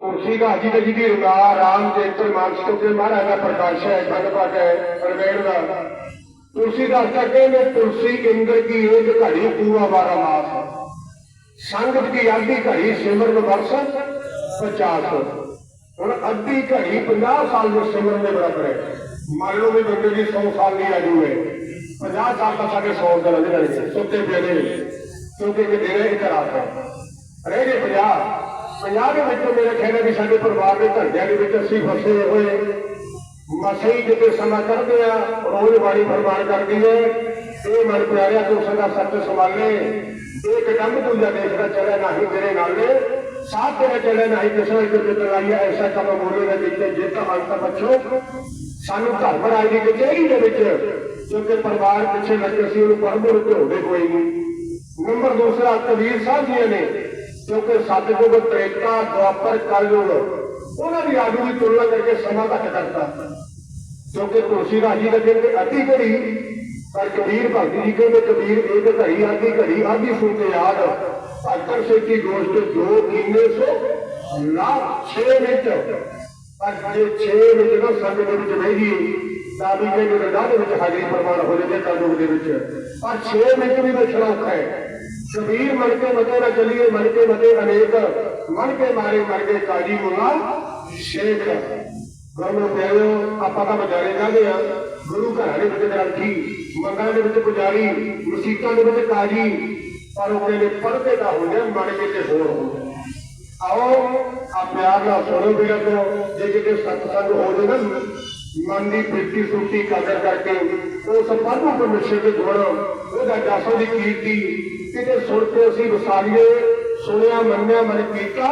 ਤੁਲਸੀ ਦਾ ਜੀ ਦਾ ਜੀ ਦੀ ਰੁਗਾ ਰਾਮ ਚੇਤਰ ਮਾਨਸਿਕ ਤੇ ਮਹਾਰਾਜ ਦਾ ਪ੍ਰਕਾਸ਼ ਹੈ ਖੰਡ ਹੈ ਪ੍ਰਵੇਣ ਦਾ। ਤੁਲਸੀ ਦਾ ਅਰਥ ਕਹਿੰਦੇ, ਤੁਲਸੀ ਇੰਦਰ ਕੀ ਏਕ ਘੜੀ ਪੂਰਾ ਬਾਰਾ ਮਾਸ ਸੰਗਤ ਕੀ ਅੱਧੀ ਘੜੀ ਸਿਮਰਨ ਵਰਸ 50 ਹੁਣ ਅੱਧੀ ਘੜੀ 50 ਸਾਲ ਦੇ ਸਿਮਰਨ ਦੇ ਬਰਾਬਰ ਹੈ। ਮੰਨ ਲਓ ਵੀ ਬੰਦੇ ਦੀ 100 ਸਾਲ ਦੀ ਆਯੂ ਹੈ। 50 ਸਾਲ ਤਾਂ ਸਾਡੇ 100 ਦੇ ਰਹਿ ਜਾਣਗੇ, ਸੁੱਤੇ ਪਏ ਨੇ। ਕਿਉਂਕਿ ਕਿ ਦਿਨ ਇੱਕ ਰਾਤ ਹੈ। ਰਹਿ ਗਏ 50 50 ਦੇ ਵਿੱਚੋਂ ਮੇਰਾ ਖਿਆਲ ਹੈ ਵੀ ਸਾਡੇ ਪਰਿਵਾਰ ਦੇ ਘਰਦਿਆਂ ਦੇ ਵਿੱਚ ਅਸੀਂ ਫਸੇ ਹੋਏ। ਮਸਈ ਜਿੱਤੇ ਸਮਾਂ ਕਰਦੇ ਆ ਰੋਜ਼ ਬਾਣੀ ਫਰਮਾਨ ਕਰਦੀ ਹੈ। ਇਹ ਮਨ ਪਿਆਰਿਆ ਤੂੰ ਸਦਾ ਸੱਚ ਸੰਭਾਲੇ ਇਹ ਕਦਮ ਤੂੰ ਜਾ ਦੇਖਦਾ ਚੱਲੇ ਨਹੀਂ ਤੇਰੇ ਨਾਲ ਨੇ। ਸਾਥ ਤੇਰੇ ਚੱਲੇ ਨਹੀਂ ਕਿਸੇ ਇੱਕ ਜਿੱਤ ਲਾਈਆ ਐਸਾ ਕੰਮ ਬੋਲੇ ਦੇ ਵਿੱਚ ਜਿੱਤ ਅੰਤ ਬੱਚੋ ਸਾਨੂੰ ਧਰਮ ਰਾਜ ਦੀ ਕਚਹਿਰੀ ਦੇ ਵਿੱਚ ਕਿਉਂਕਿ ਪਰਿਵਾਰ ਪਿੱਛੇ ਲੱਗੇ ਸੀ, ਉਹਨੂੰ ਪਰਮੁਰ ਢੋਦੇ ਕੋਈ ਨਹੀਂ। ਨੰਬਰ ਦੂਸਰਾ ਕਬੀਰ ਸਾਹਿਬ ਜੀ ਨੇ। ਕਿਉਂਕਿ ਸਤਿਗੁਰ ਤ੍ਰੇਤਾ ਦੁਆਪਰ ਕਲਯੁਗ ਉਹਨਾਂ ਦੀ ਆਗੂ ਦੀ ਤੁਲਨਾ ਕਰਕੇ ਸਮਾਂ ਘੱਟ ਕਰਤਾ। ਕਿਉਂਕਿ ਤੁਲਸੀ ਰਾਜੀ ਦਾ ਕਹਿੰਦੇ ਅੱਧੀ ਘੜੀ, ਪਰ ਕਬੀਰ ਭਗਤ ਜੀ ਕਹਿੰਦੇ, ਕਬੀਰ, ਇੱਕ ਘੜੀ ਆਧੀ ਘੜੀ ਆਧੀ ਸੁਣ ਕੇ ਯਾਦ ਭਗਤਨ ਸੇਤੀ ਗੋਸ਼ਟ ਜੋ ਕੀਨੇ ਸੋ? ਨਾ 6 ਮਿੰਟ। ਪਰ ਜੇ 6 ਮਿੰਟ ਨਾ ਸੰਗ ਦੇ ਵਿੱਚ ਬਹਿ ਗਈ ਤਾਂ ਵੀ ਜੇ ਰਦਾ ਦੇ ਵਿੱਚ ਹਾਜ਼ਰੀ ਪ੍ਰਮਾਣ ਹੋ ਜਾਵੇ ਕਲਯੁਗ ਦੇ ਵਿੱਚ। ਪਰ 6 ਮਿੰਟ ਵੀ ਬੈਠਣਾ ਔਖਾ ਹੈ। ਕਬੀਰ ਮਨ ਕੇ ਮਤੇ ਨਾ ਚਲੀਏ ਮਨ ਕੇ ਮਤੇ ਅਨੇਕ ਮਨ ਕੇ ਮਾਰੇ ਮਰ ਗਏ ਕਾਜੀ ਮੁਲਾ ਸ਼ੇਖ ਗੁਰੂ ਪਿਆਰਿਓ ਆਪਾਂ ਤਾਂ ਬਜਾਰੇ ਜਾਂਦੇ ਆ ਗੁਰੂ ਘਰਾਂ ਦੇ ਵਿੱਚ ਗ੍ਰੰਥੀ ਮੰਗਾਂ ਦੇ ਵਿੱਚ ਪੁਜਾਰੀ ਮਸੀਤਾਂ ਦੇ ਵਿੱਚ ਕਾਜੀ ਪਰ ਉਹ ਕਹਿੰਦੇ ਪੜ੍ਹਦੇ ਤਾਂ ਹੋ ਜਾਣ ਮਨ ਕੇ ਤੇ ਹੋਰ ਹੋ ਜਾਣ ਆਓ ਆ ਪਿਆਰ ਨਾਲ ਸੁਣੋ ਵੀਰਾਂ ਤੋਂ ਜੇ ਕਿਤੇ ਸਤਸੰਗ ਹੋ ਜਾਵੇ ਨਾ ਮਨ ਦੀ ਪ੍ਰੀਤੀ ਸੁੱਤੀ ਕਦਰ ਕਰਕੇ ਉਸ ਪਾਧੂ ਪਰਮੇਸ਼ਰ ਦੇ ਗੁਣ ਉਹਦਾ ਜਸੋ ਦੀ ਕੀਰਤੀ ਕਿਤੇ ਸੁਣ ਕੇ ਅਸੀਂ ਵਸਾਲੀਏ ਸੁਣਿਆ, ਮੰਨਿਆ, ਮਨ ਕੀਤਾ,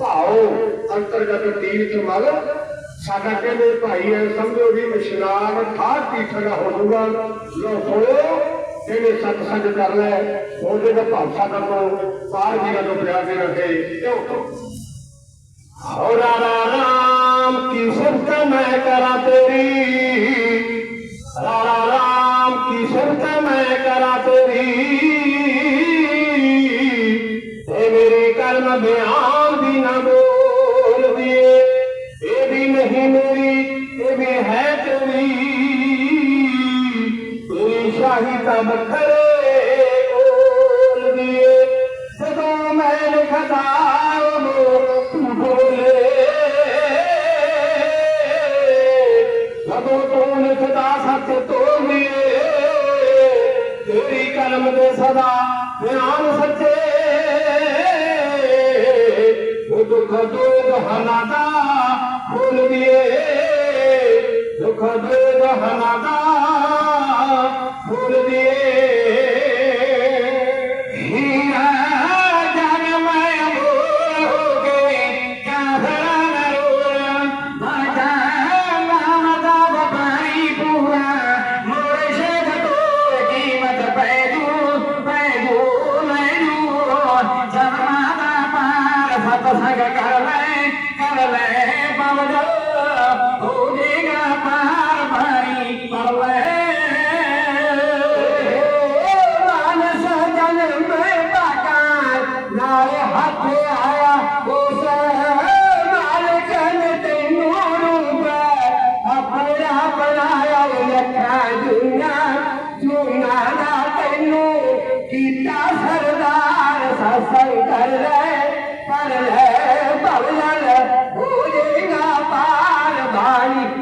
ਭਾਉ, ਅੰਤਰਗਤ ਤੀਰਥ ਮਲ। ਸਾਡਾ ਕਹਿੰਦੇ ਭਾਈ ਐ, ਸਮਝੋ ਵੀ ਇਸ਼ਨਾਨ ਠਾਠ ਤੀਰਥ ਦਾ ਹੋ ਜਾਊਗਾ। ਲੋ ਸੁਣੋ ਜਿਹਨੇ ਸਤਸੰਗ ਕਰ ਲੈ ਉਹਦੇ ਦਾ ਭਾਵ ਸਾਡਾ ਤੋਂ ਪਾਰ ਵੀਰਾਂ ਤੋਂ ਪਿਆਰ ਦੇ ਰੱਖੇ ਕਿਉਂ ਹੋ ਰਾਮ, ਕੀ ਸਿਫਤ ਮੈਂ ਕਰਾਂ ਤੇਰੀ? ਤੇਰੀ ਸ਼ਾਹੀ ਤਾਂ ਬਖਰੇ ਬੋਲ ਦੀਏ ਜਦੋਂ ਮੈਂ ਲਿਖਦਾ ਉਹ ਤੂੰ ਬੋਲੇ ਜਦੋਂ ਤੂੰ ਲਿਖਦਾ ਸੱਚ ਤੋਲੀਏ ਤੇਰੀ ਕਲਮ ਦੇ ਸਦਾ ਬਿਆਨ ਸੱਚੇ ਉਹ ਦੁੱਖ ਦੁੱਖ ਹਨਾਦਾ ਫੁੱਲ ਦੀਏ ਦੁੱਖ ਦੁੱਖ ਹਨਾਦਾ Kurdiye Amen.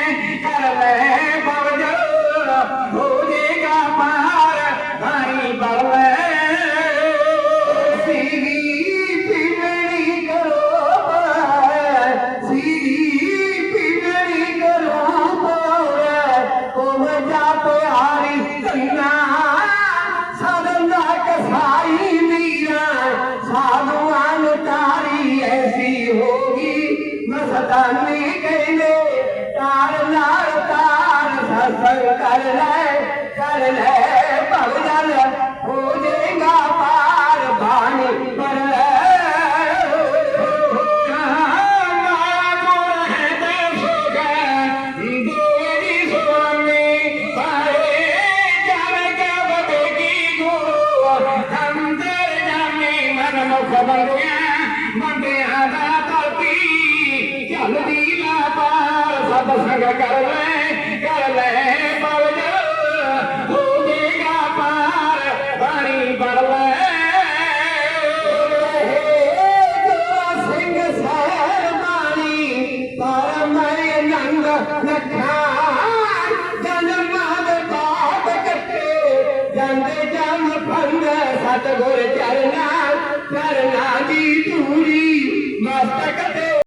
ਬਣ ਗਿਆ ਬੰਦਿਆਂ ਦਾ ਧਰਤੀ ਚੱਲਦੀ ਵਪਾਰ ਸੰਗ ਕਰ ਲੈ ਕਰ ਲੈ ਪਵਜ। ਹੋ ਜੇਗਾ ਪਾਰ ਬਾਣੀ ਪੜ ਲੈ ਸਿੰਘ ਸਹਿਰ ਬਾਣੀ, ਪਰ ਮੈਂ ਨੰਗ ਨਖਾ